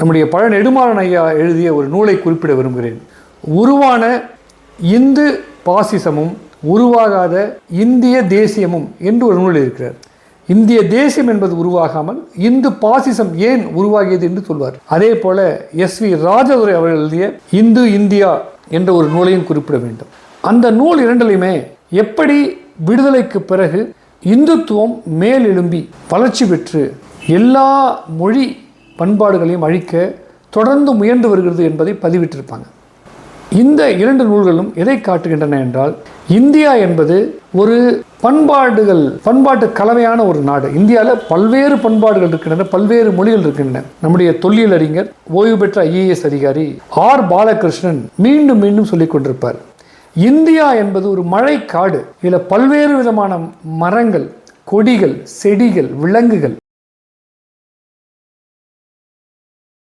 நம்முடைய பழ நெடுமாறன் ஐயா எழுதிய ஒரு நூலை குறிப்பிட விரும்புகிறேன். உருவான இந்து பாசிசமும் உருவாகாத இந்திய தேசியமும் என்று ஒரு நூல் இருக்கிறார் இந்திய தேசியம் என்பது உருவாகாமல் இந்து பாசிசம் ஏன் உருவாகியது என்று சொல்வார். அதே போல எஸ் வி ராஜதுரை அவர்கள் எழுதிய இந்து இந்தியா என்ற ஒரு நூலையும் குறிப்பிட வேண்டும். அந்த நூல் இரண்டிலுமே எப்படி விடுதலைக்கு பிறகு இந்துத்துவம் மேலெழும்பி வளர்ச்சி பெற்று எல்லா மொழி பண்பாடுகளையும் அழிக்க தொடர்ந்து முயன்று வருகிறது என்பதை பதிவிட்டிருப்பாங்க. இந்த இரண்டு நூல்களும் எதை காட்டுகின்றன என்றால் இந்தியா என்பது ஒரு பண்பாடுகள் பண்பாட்டு கலவையான ஒரு நாடு. இந்தியாவில் பல்வேறு பண்பாடுகள் இருக்கின்றன பல்வேறு மொழிகள் இருக்கின்றன. நம்முடைய தொல்லியல் அறிஞர் ஓய்வு பெற்ற ஐஏஎஸ் அதிகாரி ஆர். பாலகிருஷ்ணன் மீண்டும் மீண்டும் சொல்லிக் கொண்டிருப்பார். இந்தியா என்பது ஒரு மழை காடு இதில் பல்வேறு விதமான மரங்கள் கொடிகள் செடிகள் விலங்குகள்.